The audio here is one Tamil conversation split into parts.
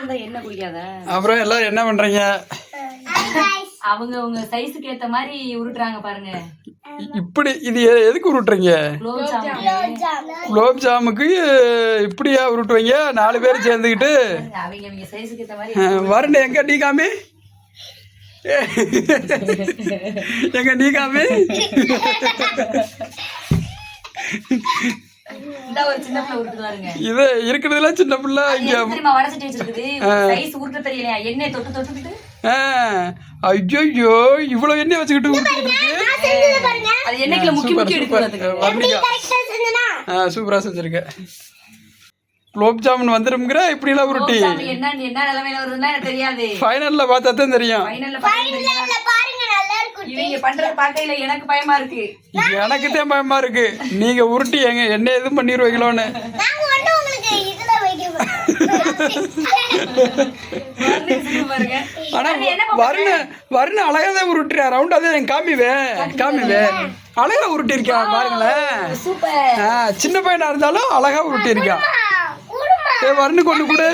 இருந்தா என்ன குடிக்காத அப்புறம் எல்லாம் என்ன பண்றீங்க? அவங்க உங்க சைஸுக்கு ஏத்த மாதிரி உருட்டுறாங்க பாருங்க. இப்படி இது எதுக்கு உருட்டுறீங்க? குலோப் ஜாமுக்கு இப்படியா உருட்டுவீங்க? நாலு பேர் சேர்ந்துக்கிட்டு அவங்க அவங்க சைஸுக்கு ஏத்த மாதிரி அஹ், வரணும் எங்க நீ காமி? எங்க நீ காமி? இது இருக்கிறதுல சின்ன பிள்ளை இங்க ஐயோ இவ்வளவு எண்ணெய் வச்சுக்கிட்டு சூப்பரா செஞ்சிருக்க. குலோப் ஜாமுன் வந்துருங்கிற இப்படி எல்லாம் உருட்டி. சாமி என்ன என்ன நிலைமையில வருதுன்னா எனக்கு தெரியாது. ஃபைனல்ல பார்த்தா தான் தெரியும். ஃபைனல்ல இவங்க பண்றது பார்க்கையில எனக்கு பயமா இருக்கு. எனக்கு தான் பயமா இருக்கு. நீங்க உருட்டி எங்க என்ன எதுவும் பண்ணிடுவீங்களோன்னு வந்து சிரிப்பு பாருங்க ஆனா வருண வருண அழகா தான் உருட்டுறா ரவுண்டா தான் எனக்கு காமிவே. காமிவே. அழகா உருட்டி இருக்கான் பாருங்களேன். சின்ன பையனா இருந்தாலும் அழகா உருட்டி இருக்கான் ஏ வருணு கொண்டு கொடு.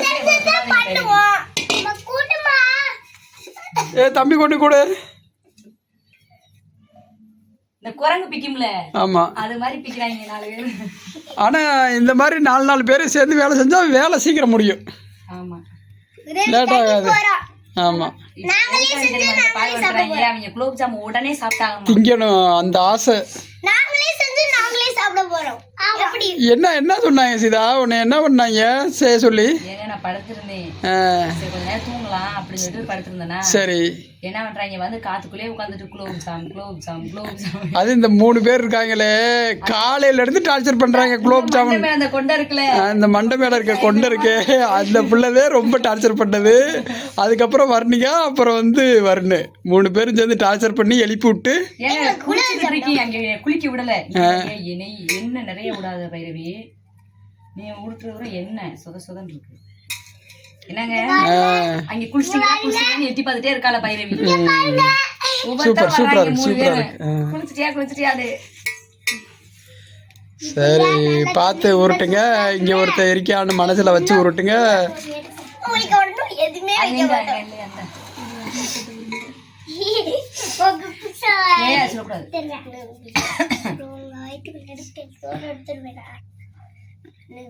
ஏ தம்பி கொண்டு கொடு இந்த குரங்கு பிக்கும்ல ஆமா அது மாதிரி பிக்கிறாங்க நாலு பேர் ஆனா இந்த மாதிரி நாலு நாலு பேர் சேர்ந்து வேலை செஞ்சா வேலை சீக்கிரம் முடியும். திங்கணும் அந்த ஆசை. நாங்களே செஞ்சு நாங்களே சாப்பிட போறோம். எப்படி என்ன என்ன சொன்னாங்க சீதா? உன்னை என்ன பண்ணாங்க? செய்ய சொல்லி. நான் படுத்திருந்தேன். ஆ, சரி கொஞ்ச நேரம் தூங்கலாம் அப்படின்னு சொல்லிட்டு படுத்திருந்தேனா? சரி. என்ன பண்றாங்க வந்து காத்துக்குள்ளே உட்காந்துட்டு குலோப் ஜாம் குலோப் ஜாம் குலோப் ஜாம். அது இந்த மூணு பேர் இருக்காங்களே காலையில இருந்து டார்ச்சர் பண்றாங்க குலோப் ஜாமுன். மேல அந்த கொண்டை இருக்குல்ல? அந்த மண்டை மேல இருக்க கொண்டு இருக்கு அந்த பிள்ளைவே ரொம்ப டார்ச்சர் பண்ணது. அதுக்கப்புறம் வர்ணிகா அப்புறம் வந்து வருணு. மூணு பேரும் சேர்ந்து டார்ச்சர் பண்ணி எழுப்பி விட்டு. குளிக்க விடல. ஏய், என்னை என்ன நிறைய விடாத பைரவி. நீ உருட்டுற என்ன? சுத சுதன் இருக்கு. என்னங்க? அங்க குளிச்சிட்டீங்களா? குளிச்சிட்டீங்கன்னு எட்டி பார்த்துட்டே இருக்கால பைரவி சூப்பரா வர்றாங்க இருக்கு, சூப்பரா இருக்கு. குளிச்சிட்டியா குளிச்சிட்டியா அது? சரி பார்த்து உருட்டுங்க. இங்க ஒருத்தர் இருக்கான்னு மனசுல வச்சு உருட்டுங்க.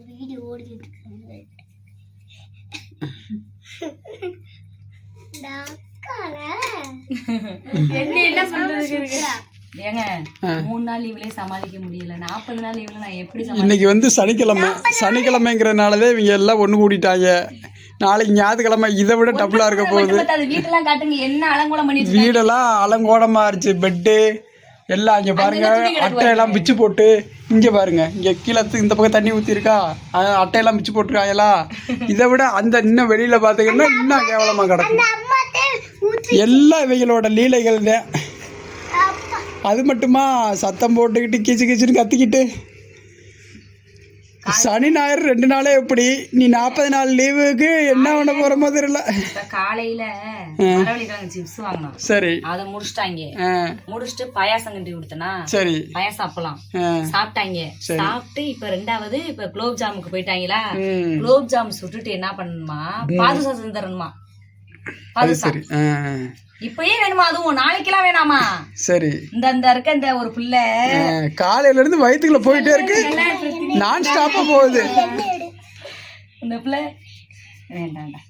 வீடியோ ஓடிக்கிட்டு இருக்கு என்ன என்ன பண்றது ஏங்க மூணு நாள் லீவ்லயே சமாளிக்க முடியல. நாற்பது நாள் லீவ்ல நான் எப்படி சமாளி இன்னைக்கு வந்து சனிக்கிழமை. சனிக்கிழமைங்கிறனாலதே இவங்க எல்லாம் ஒன்று கூட்டிட்டாங்க. நாளைக்கு ஞாயிற்றுக்கிழமை இதை விட டபுளாக இருக்க போகுது. வீட்டெல்லாம் காட்டுங்க. என்ன அலங்கோலம் பண்ணி வச்சிருக்காங்க. வீடெல்லாம் அலங்கோலமா இருந்துச்சு பெட்டு எல்லாம் இங்க பாருங்க. அட்டையெல்லாம் பிச்சு போட்டு இங்க பாருங்க. இங்க கீழே இந்த பக்கம் தண்ணி அஹ் அட்டையெல்லாம் பிச்சு போட்டிருக்காங்களா இதை விட அந்த இன்னும் வெளியில பாத்தீங்கன்னா இன்னும் கேவலமா கிடக்கும் எல்லாம் இவைகளோட லீலைகள் தான் அது மட்டுமா? சத்தம் போட்டுக்கிட்டு கீச்சு கீச்சுன்னு கத்திக்கிட்டு. சனி ஞாயிறு ரெண்டு நாளே எப்படி? நீ நாற்பது நாள் லீவுக்கு என்ன பண்ண போறமோ தெரியல காலையில மரவள்ளிக்கிழங்கு சிப்ஸ் வாங்கினோம் சரி. அதை முடிச்சிட்டாங்க. முடிச்சிட்டு பாயாசம் கட்டி கொடுத்தனா? சரி. பாயாசம் அப்பலாம் ஆ, சாப்பிட்டாங்க. சாப்பிட்டு இப்ப ரெண்டாவது இப்ப குலோப் ஜாமுக்கு போயிட்டாங்களா. குலோப் ஜாம் சுட்டுட்டு என்ன பண்ணணுமா பாதுசா செஞ்சு தரணுமா அது சரி. இப்பயே வேணுமா? அதுவும் நாளைக்கெல்லாம் வேணாமா? சரி. இந்த இந்த இருக்க இந்த ஒரு பிள்ளை. காலையில இருந்து வயிற்றுக்குள்ள போயிட்டே இருக்கு. நான் ஸ்டாப்பா போகுது. இந்த பிள்ளை. வேண்டாம்டா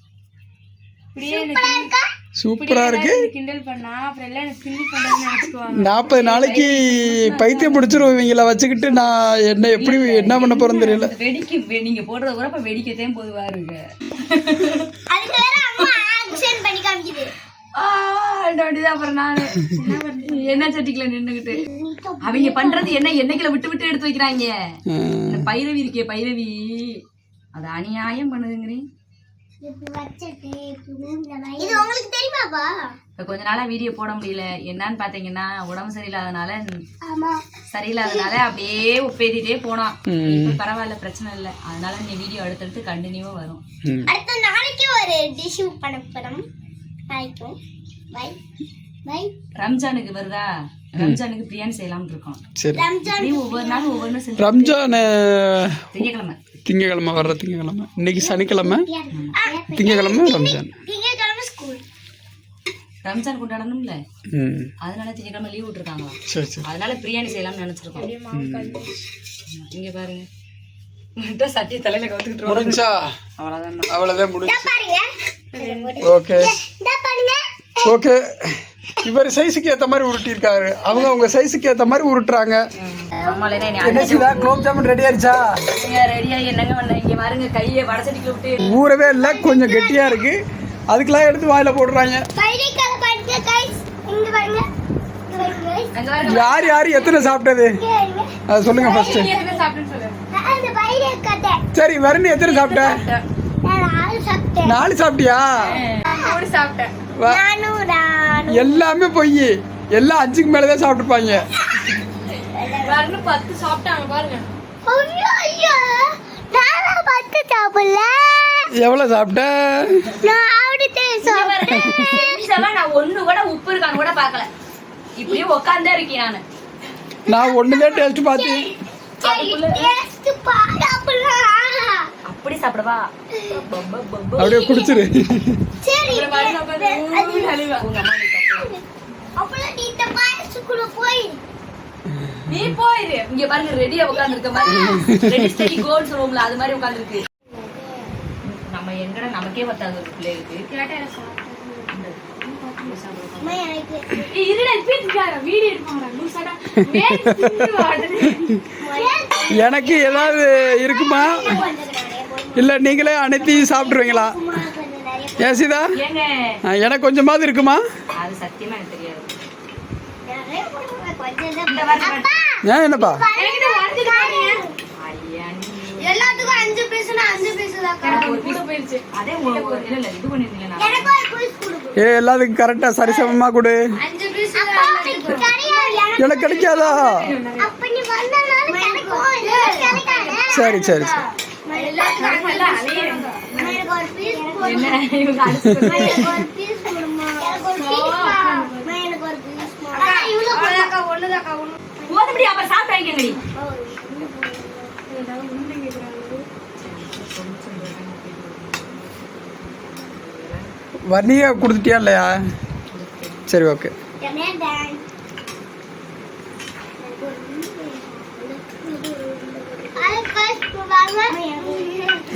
சூப்பரா இருக்கு? கிண்டல் பண்ணா அப்புறம் எல்லாம் எனக்கு கிண்டல் பண்றதுன்னு நினைச்சுக்குவாங்க. நாற்பது நாளைக்கு பைத்தியம் பிடிச்சிரும் இவங்கள வச்சுக்கிட்டு நான் என்ன எப்படி என்ன பண்ண போறேன்னு தெரியல. வெடிக்கு நீங்க போடுற உரப்ப வெடிக்கத்தையும் போது பாருங்க. அப்புறம் நானு. என்ன சட்டிக்குள்ள நின்னுகிட்டு? அவங்க பண்றது என்ன? எண்ணெய்க்குள்ள விட்டு விட்டு எடுத்து வைக்கிறாங்க? பைரவி இருக்கே பைரவி. அது அநியாயம் பண்ணுதுங்கிறீ இது உங்களுக்கு தெரியுமாப்பா இப்ப கொஞ்ச நாளா வீடியோ போட முடியல. என்னன்னு பாத்தீங்கன்னா உடம்பு சரியில்லாதனால சரியில்லாதனால அப்படியே உப்பேத்திட்டே போனோம். இப்ப பரவாயில்ல பிரச்சனை இல்லை. அதனால இந்த வீடியோ அடுத்தடுத்து கண்டினியூவா வரும். அடுத்த நாளைக்கு ஒரு டிஷ் பண்ண போறோம். நாளைக்கும் ரம்ஜானுக்கு வருதா? ரம்ஜானுக்கு பிரியாணி செய்யலாம்னு இருக்கோம். சரி. ஒவ்வொரு நாளும் ஒவ்வொன்றும் செஞ்சு ரம்ஜான் திங்கக்கிழமை. திங்கக்கிழமை வர்ற திங்கக்கிழமை. இன்னைக்கு சனிக்கிழமை. திங்கக்கிழமை ரம்ஜான். திங்கக்கிழமை ஸ்கூல் ரம்ஜான் கொண்டாடணும்ல? அதனால திங்கக்கிழமை லீவ் விட்டுருக்காங்களா? சரி சரி. அதனால பிரியாணி செய்யலாம்னு நினைச்சிருக்கோம். இங்க பாருங்க சட்டி தலையில கவுத்துக்கிட்டு முடிஞ்சா அவ்வளவுதான் அவ்வளோதான் முடிஞ்சு பாருங்க. Okay okay. இவர் சைஸுக்கு ஏற்ற மாதிரி உருட்டியிருக்காரு. அவங்க அவங்க சைஸுக்கு ஏற்ற மாதிரி உருட்டுறாங்க. என்ன செய்தா குலோப் ஜாமுன் ரெடி ஆயிடுச்சா? ஊறவே இல்லை கொஞ்சம் கெட்டியாக இருக்கு. அதுக்கெல்லாம் எடுத்து வாயில போடுறாங்க யார் யார் எத்தனை சாப்பிட்டது? அதை சொல்லுங்க ஃபர்ஸ்ட் சரி வருண் எத்தனை சாப்பிட்ட? சாப்பிட்டேன். நாலு சாப்பிட்டியா? மூணு சாப்பிட்டேன். நானும் எல்லாமே பொய் எல்லாம் அஞ்சுக்கு மேலே தான் சாப்பிட்டுப்பாங்க. வரணும் பத்து சாப்பிட்டாங்க பாருங்க. ஐயோ நான் பத்து சாப்பிடல. எவ்வளோ சாப்பிட்ட? நான் ஆவிட்டு சாப்பிட்டேன். நான் ஒண்ணு கூட உப்பு இருக்கான்னு கூட பார்க்கல. இப்படியே உட்காந்தே இருக்கேன் நானு. நான் தான் டேஸ்ட் பார்த்தேன் டேஸ்ட் அப்படி சாப்பிடவா. அப்படியே குடிச்சிரு. நீ போயிரு. இங்க பாருங்க ரெடியா உட்கார்ந்து மாதிரி. ரெடி ஸ்டடி கோல்ஸ் ரூம்ல அது மாதிரி உட்கார்ந்து நம்ம எங்கட நமக்கே பத்தாது ஒரு பிள்ளைகளுக்கு. எனக்கு எனக்கு ஏதாவது இருக்குமா? இல்லை நீங்களே அனைத்தையும் சாப்பிட்ருவீங்களா கொஞ்சம் நிறைய ஏன் சீதா ஏங்க. ஆ, எனக்கு கொஞ்சமாவது இருக்குமா? ஏன் என்னப்பா? எல்லாத்துக்கும் அஞ்சு பீஸ்னா அஞ்சு பீஸ் தான் ஏ எல்லாத்துக்கும் கரெக்டாக சரிசமமாக கொடு. எனக்கு கிடைக்காதா? அப்ப நீ வந்தனால கிடைக்கும். இல்லைன்னா கிடைக்காது. சரி சரி சரி. அப்புறம் சாப்பிட்டு. வர்ணியை கொடுத்துட்டியா இல்லையா? சரி ஓகே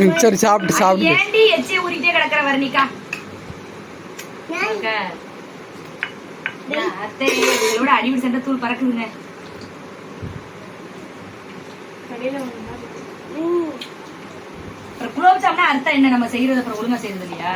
ம், சரி சாப்பிட்டு சாப்பிட்டு ஏன்டி எச்சியை ஊறிக்கிட்டே கிடக்குற வர்ணிகா? அத்தை, இவளோட அடிபடி சண்டை தூள் பறக்குதுங்க. அப்புறம் குலோப் ஜாமுன்னா அர்த்தம் என்ன? நம்ம செய்யறது அப்புறம் ஒழுங்கா செய்யறது இல்லையா?